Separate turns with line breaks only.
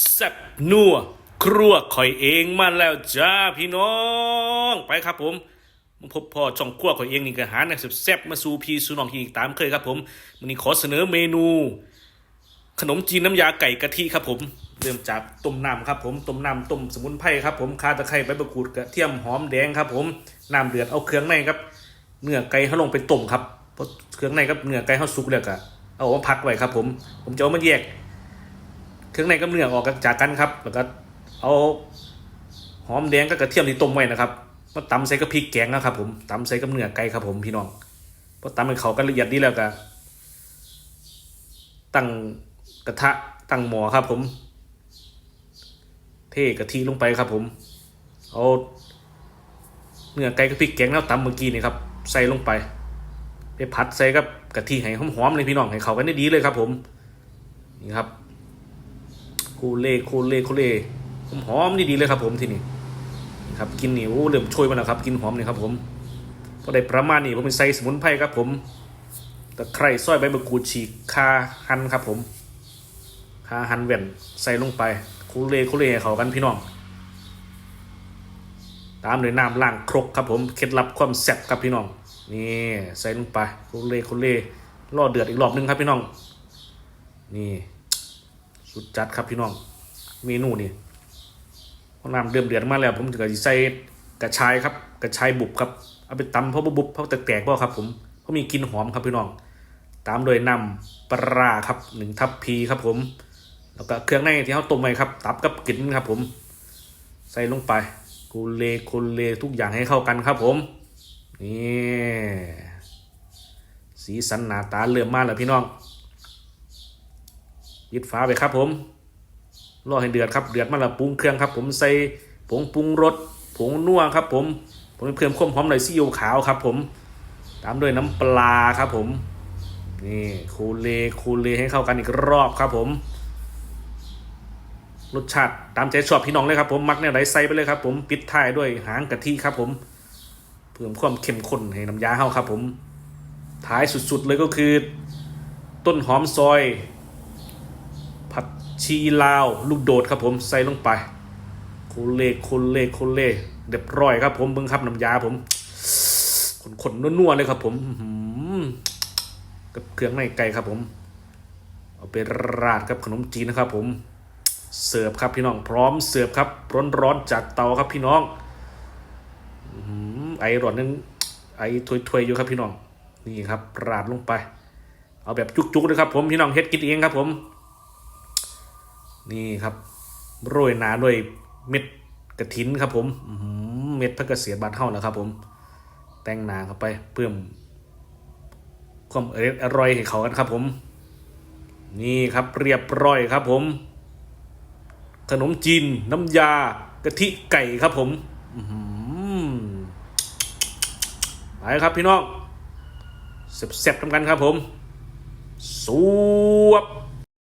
แซ่บนัวครัวข่อยเองมาแล้วจ้าพี่น้องไปครับผมมาพบพ่อช่องครัวข่อยเองนี่ก็หาหนักแซ่บมาสู่พี่สู่น้องที่อีกตามเคยครับผมวันนี้ขอเสนอเมนู ขนมจีนน้ำยาไก่กะทิครับผมเริ่มจากต้มน้ำครับผมต้มน้ำต้มสมุนไพรครับผมคาตะไคร้ใบมะกรูดกระเทียมหอมแดงครับผมน้ำเดือดเอาเครื่องในครับเนื้อไก่เขาลงไปต้มครับเพราะเครื่องในกับเนื้อไก่เขาสุกแล้วก็เอามาพักไว้ครับผม ผมจะเอามาแยก เครื่องในกับเนื้อออกจากกันครับ แล้วก็เอาหอมแดงกับกระเทียมที่ต้มไว้นะครับมาตำใส่กับพริกแกงนะครับ ผมตำใส่กับเนื้อไก่ครับผมพี่น้องพอตำให้เขากันละเอียดดีแล้วก็ตั้งกระทะตั้งหม้อครับ ผม เทกะทิลงไปครับ ผม เอาเนื้อไก่กับพริกแกงแล้วตำเมื่อกี้นี่ครับ ใส่ลงไปไปผัดใส่กับกะทิให้หอมๆเลยพี่น้องให้เขากันได้ดีเลยครับ ผมนี่ครับ คเล่โคเล่โคเล่หอมๆดีๆเลยครับ ผมที่นี่นะครับกินนี่โอ้เริ่มช่วยมาแล้วครับ กินหอมนี่ครับ ผมพอได้ประมาณนี้ผมเป็นใส่สมุนไพรครับ ผมตะไคร้ซอยใบมะกรูดฉีกคาหั่นครับ ผมคาหั่นแว่นใส่ลงไปคุเล่คุเลให้เขากันพี่น้อง ตามด้วยน้ำล้างครกครับ ผมเคล็ดลับความแซ่บครับพี่น้องนี่ใส่ลงไปคุเล่คุเล่รอเดือดอีกรอบนึงครับพี่น้อง นี่ สุดจัดครับพี่น้อง เมนูนี่พอน้ำเดือดเดือดมาแล้ว ผมจะใส่กระชายครับกระชายบุบครับเอาไปตำเพราะบุบเพราะแตกๆเพราะครับ ผมเพราะมีกลิ่นหอมครับพี่น้อง ตามโดยน้ำปลาร้าครับหนึ่งทัพพีครับผม แล้วก็เครื่องในที่เขาต้มไว้ครับ ตับกับกลิ่นครับ ผม ใส่ลงไปกูเลกูเลทุกอย่างให้เข้ากันครับ ผมนี่สีสันหน้าตาเริ่มมาแล้วพี่น้อง ยิดฟ้าไปครับผมรอให้เดือดครับเดือดมาแล้วปรุงเครื่องครับ ผมใส่ผงปรุงรสผงนัวครับ ผมผมเพิ่มความหอมหน่อยซีอิ๊วขาวครับ ผมตามด้วยน้ำปลาครับ ผมนี่คูเลคูเลให้เข้ากันอีกรอบครับ ผมรสชาติตามใจชอบพี่น้องเลยครับผมมักแนวไหนใส่ไปเลยครับ ผมปิดท้ายด้วยหางกะทิครับ ผมเพิ่มความเข้มข้นให้น้ำยาเข้าครับ ผมท้ายสุดๆเลยก็คือ ต้นหอมซอย ผัดชีลาว ลูกโดดครับผมใส่ลงไปคูเลคูเลคูเลเรียบร้อยครับผมเบิ้งครับน้ำยาผมขนๆนัวๆเลยครับผมกับเครื่องในไก่ครับผม เอาไปราดกับขนมจีนนะครับ ผมเสิร์ฟครับพี่น้องพร้อมเสิร์ฟครับร้อนๆจากเตาครับพี่น้องไอร้อนนึงไอถวยๆอยู่ครับพี่น้องนี่ครับราดลงไป เอาแบบจุกๆเลยครับผมพี่น้องเฮ็ดกินเองครับผม นี่ครับโรยหนาด้วยเม็ดกระถินครับผมเม็ดพระเกษตรบานเท่าแล้วครับ ผม แต่งหนาเข้าไปเพิ่มความอร่อยให้เขากันครับ ผม นี่ครับเรียบร้อยครับ ผม ขนมจีนน้ำยากะทิไก่ครับ ผมอไปครับพี่น้องเสร็จๆทำกันครับ ผมสวบ